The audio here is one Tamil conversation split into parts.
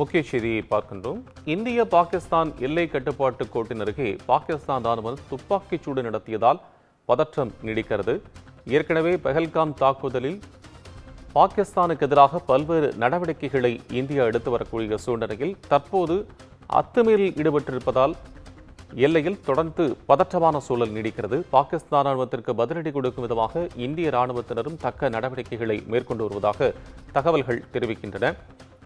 முக்கிய செய்தியை பார்க்கின்றோம். இந்திய பாகிஸ்தான் எல்லை கட்டுப்பாட்டு கோட்டின் அருகே பாகிஸ்தான் ராணுவம் துப்பாக்கிச் சூடு நடத்தியதால் பதற்றம் நீடிக்கிறது. ஏற்கனவே பெஹல்காம் தாக்குதலில் பாகிஸ்தானுக்கு எதிராக பல்வேறு நடவடிக்கைகளை இந்தியா எடுத்து வரக்கூடிய சூழ்நிலையில் தற்போது அத்துமீறலில் ஈடுபட்டிருப்பதால் எல்லையில் தொடர்ந்து பதற்றமான சூழல் நீடிக்கிறது. பாகிஸ்தான் ராணுவத்திற்கு பதிலடி கொடுக்கும் விதமாக இந்திய ராணுவத்தினரும் தக்க நடவடிக்கைகளை மேற்கொண்டு வருவதாக தகவல்கள் தெரிவிக்கின்றன.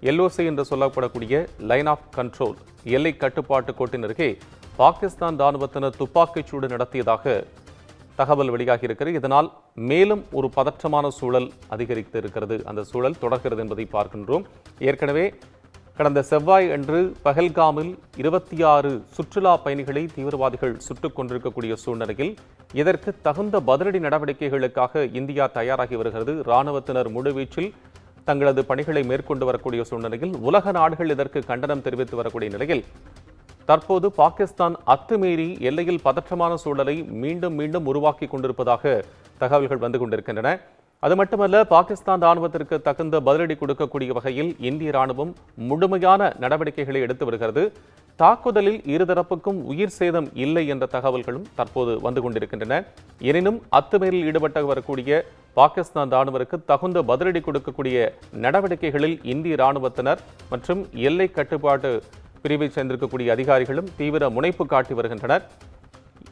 எல்ஓசி என்று சொல்லப்படக்கூடிய லைன் ஆஃப் கண்ட்ரோல் எல்லை கட்டுப்பாட்டு கோட்டின் அருகே பாகிஸ்தான் ராணுவத்தினர் துப்பாக்கிச் சூடு நடத்தியதாக தகவல் வெளியாகி இருக்கிறது. இதனால் மேலும் ஒரு பதற்றமான சூழல் அதிகரித்து இருக்கிறது. அந்த சூழல் தொடர்கிறது என்பதை பார்க்கின்றோம். ஏற்கனவே கடந்த செவ்வாய் அன்று பஹல்காமில் இருபத்தி ஆறு சுற்றுலா பயணிகளை தீவிரவாதிகள் சுட்டுக் கொண்டிருக்கக்கூடிய சூழ்நிலையில் இதற்கு தகுந்த பதிலடி நடவடிக்கைகளுக்காக இந்தியா தயாராகி வருகிறது. இராணுவத்தினர் முழுவீச்சில் தங்களது பணிகளை மேற்கொண்டு வரக்கூடிய சூழ்நிலையில் உலக நாடுகள் இதற்கு கண்டனம் தெரிவித்து வரக்கூடிய நிலையில் தற்போது பாகிஸ்தான் அத்துமீறி எல்லையில் பதற்றமான சூழலை மீண்டும் மீண்டும் உருவாக்கி கொண்டிருப்பதாக தகவல்கள் வந்து கொண்டிருக்கின்றன. அது மட்டுமல்ல பாகிஸ்தான் ராணுவத்திற்கு தகுந்த பதிலடி கொடுக்கக்கூடிய வகையில் இந்திய ராணுவம் முழுமையான நடவடிக்கைகளை எடுத்து வருகிறது. தாக்குதலில் இருதரப்புக்கும் உயிர் சேதம் இல்லை என்ற தகவல்களும் தற்போது வந்து கொண்டிருக்கின்றன. எனினும் அத்துமீறில் ஈடுபட்டு வரக்கூடிய பாகிஸ்தான் ராணுவருக்கு தகுந்த பதிலடி கொடுக்கக்கூடிய நடவடிக்கைகளில் இந்திய ராணுவத்தினர் மற்றும் எல்லை கட்டுப்பாட்டு பிரிவை சேர்ந்திருக்கக்கூடிய அதிகாரிகளும் தீவிர முனைப்பு காட்டி வருகின்றனர்.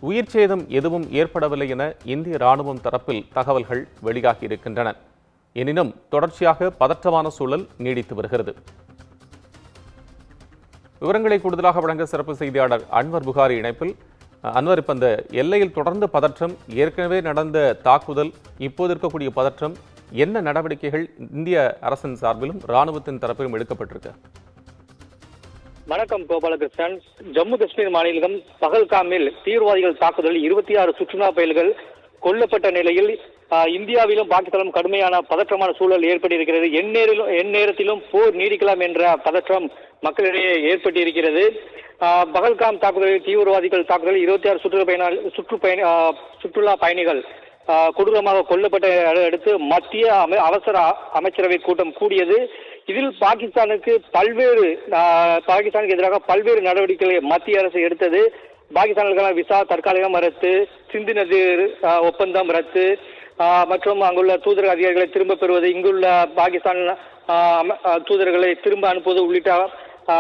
உயிர் சேதம் எதுவும் ஏற்படவில்லை என இந்திய ராணுவம் தரப்பில் தகவல்கள் வெளியாகி இருக்கின்றன. எனினும் தொடர்ச்சியாக பதற்றமான சூழல் நீடித்து வருகிறது. விவரங்களை கூடுதலாக வழங்க சிறப்பு செய்தியாளர் அன்வர் புகாரி இணைப்பில். அன்வர் இப்போ இந்த எல்லையில் தொடர்ந்து பதற்றம் ஏற்கனவே நடந்த தாக்குதல் இப்போது இருக்கக்கூடிய பதற்றம் என்ன நடவடிக்கைகள் இந்திய அரசின் சார்பிலும் ராணுவத்தின் தரப்பிலும் எடுக்கப்பட்டிருக்கு? வணக்கம் கோபாலகிருஷ்ணன். ஜம்மு காஷ்மீர் மாநிலம் பகல்காமில் தீவிரவாதிகள் தாக்குதலில் இருபத்தி ஆறு சுற்றுலா பயல்கள் கொல்லப்பட்ட நிலையில் இந்தியாவிலும் பாகிஸ்தானிலும் கடுமையான பதற்றமான சூழல் ஏற்பட்டிருக்கிறது. எந்நேரிலும் எந்நேரத்திலும் போர் நீடிக்கலாம் என்ற பதற்றம் மக்களிடையே ஏற்பட்டிருக்கிறது. பகல்காம் தாக்குதலில் தீவிரவாதிகள் தாக்குதலில் இருபத்தி ஆறு சுற்றுலா பயணிகள் சுற்றுப்பயணி சுற்றுலா பயணிகள் கொடூரமாக கொல்லப்பட்ட அடுத்து மத்திய அவசர அமைச்சரவை கூட்டம் கூடியது. இதில் பாகிஸ்தானுக்கு பல்வேறு பாகிஸ்தானுக்கு எதிராக பல்வேறு நடவடிக்கைகளை மத்திய அரசு எடுத்தது. பாகிஸ்தானுக்கான விசா தற்காலிகம் ரத்து சிந்து நதி ஒப்பந்தம் ரத்து. மற்றும் அங்குள்ள தூதரக அதிகாரிகளை திரும்ப பெறுவது இங்குள்ள பாகிஸ்தான் தூதர்களை திரும்ப அனுப்புவது உள்ளிட்ட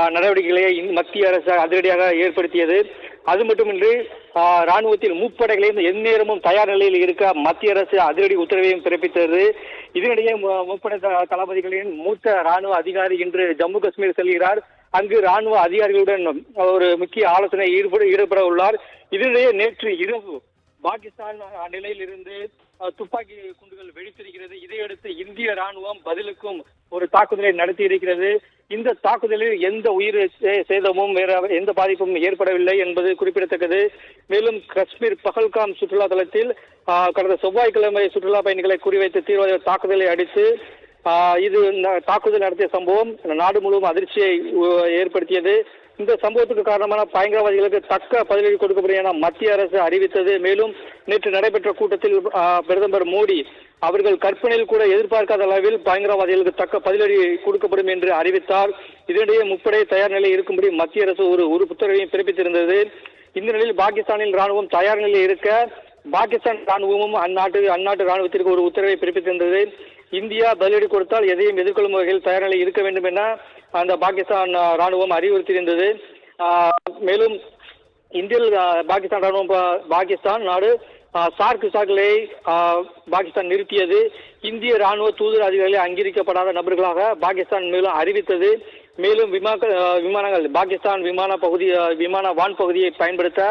நடவடிக்கைகளை மத்திய அரசு அதிரடியாக ஏற்படுத்தியது. அது மட்டுமின்றி ஆஹ், ராணுவத்தில் முப்படைகளையும் எந்நேரமும் தயார் நிலையில் இருக்க மத்திய அரசு அதிரடி உத்தரவையும் பிறப்பித்தது. இதனிடையே முப்படை த- தளபதிகளின் மூத்த ராணுவ அதிகாரி இன்று ஜம்மு காஷ்மீர் செல்கிறார். அங்கு ராணுவ அதிகாரிகளுடன் ஒரு முக்கிய ஆலோசனை ஈடுபட ஈடுபட உள்ளார். இதனிடையே நேற்று இரவு பாகிஸ்தான் நிலையில் இருந்து துப்பாக்கி குண்டுகள் வெடித்திருக்கிறது. இதையடுத்து இந்திய ராணுவம் பதிலுக்கும் ஒரு தாக்குதலை நடத்தி இருக்கிறது இந்த தாக்குதலில் எந்த உயிர் சேதமும் வேற எந்த பாதிப்பும் ஏற்படவில்லை என்பது குறிப்பிடத்தக்கது. மேலும் காஷ்மீர் பகல்காம் சுற்றுலா தலத்தில் கடந்த செவ்வாய்க்கிழமை சுற்றுலா பயணிகளை குறிவைத்து தீவிரவாத தாக்குதலை அடித்து இது தாக்குதல் நடத்திய சம்பவம் நாடு முழுவதும் அதிர்ச்சியை ஏற்படுத்தியது. இந்த சம்பவத்துக்கு காரணமான பயங்கரவாதிகளுக்கு தக்க பதிலடி கொடுக்கப்படும் என மத்திய அரசு அறிவித்தது. மேலும் நேற்று நடைபெற்ற கூட்டத்தில் பிரதமர் மோடி அவர்கள் கற்பனையில் கூட எதிர்பார்க்காத அளவில் பயங்கரவாதிகளுக்கு தக்க பதிலடி கொடுக்கப்படும் என்று அறிவித்தார். இதனிடையே முப்படை தயார் நிலை இருக்கும்படி மத்திய அரசு ஒரு ஒரு புத்தரவையும் பிறப்பித்திருந்தது. இந்த நிலையில் பாகிஸ்தானின் ராணுவம் தயார் நிலையில் இருக்க பாகிஸ்தான் ராணுவமும் அந்நாட்டு அந்நாட்டு ராணுவத்திற்கு ஒரு உத்தரவை பிறப்பித்திருந்தது. இந்தியா பதிலடி கொடுத்தால் எதையும் எதிர்கொள்ளும் வகையில் தயார் இருக்க வேண்டும் என அந்த பாகிஸ்தான் ராணுவம் அறிவுறுத்தியிருந்தது. மேலும் இந்தியில் பாகிஸ்தான் ராணுவம் பாகிஸ்தான் நாடு சார்க் விசாக்களை பாகிஸ்தான் நிறுத்தியது. இந்திய ராணுவ தூதர் அதிகாரிகளை அங்கீகரிக்கப்படாத நபர்களாக பாகிஸ்தான் மேலும் அறிவித்தது. மேலும் விமாக்கள் விமானங்கள் பாகிஸ்தான் விமான பகுதி விமான வான் பகுதியை பயன்படுத்த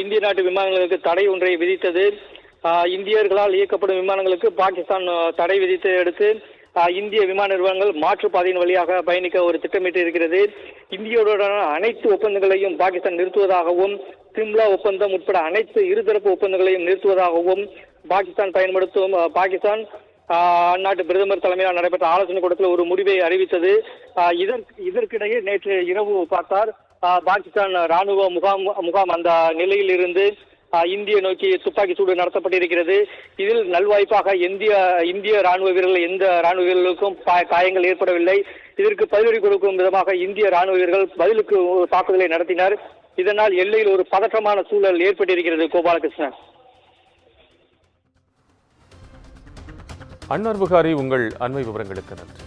இந்திய நாட்டு விமானங்களுக்கு தடை ஒன்றை விதித்தது. இந்தியர்களால் இயக்கப்படும் விமானங்களுக்கு பாகிஸ்தான் தடை விதித்து எடுத்து இந்திய விமான நிறுவனங்கள் மாற்றுப்பாதையின் வழியாக பயணிக்க ஒரு திட்டமிட்டு இருக்கிறது. இந்தியாவுடனான அனைத்து ஒப்பந்தங்களையும் பாகிஸ்தான் நிறுத்துவதாகவும் சிம்லா ஒப்பந்தம் உட்பட அனைத்து இருதரப்பு ஒப்பந்தங்களையும் நிறுத்துவதாகவும் பாகிஸ்தான் பயன்படுத்தும் பாகிஸ்தான் அந்நாட்டு பிரதமர் தலைமையில் நடைபெற்ற ஆலோசனை கூட்டத்தில் ஒரு முடிவை அறிவித்தது. இதற்கு இதற்கிடையே நேற்று இரவு பார்த்தார் பாகிஸ்தான் ராணுவ முகாம் முகாம் அந்த நிலையில் இருந்து இந்திய நோக்கி துப்பாக்கி சூடு நடத்தப்பட்டிருக்கிறது. இதில் நல்வாய்ப்பாக இந்திய இந்திய ராணுவ வீரர்கள் எந்த ராணுவ வீரர்களுக்கும் காயங்கள் ஏற்படவில்லை. இதற்கு பதிலடி கொடுக்கும் விதமாக இந்திய ராணுவ வீரர்கள் பதிலுக்கு ஒரு தாக்குதலை நடத்தினர். இதனால் எல்லையில் ஒரு பதற்றமான சூழல் ஏற்பட்டிருக்கிறது கோபாலகிருஷ்ணன். அன்வர் புகாரி உங்கள் அண்மை விவரங்களுக்கு நன்றி.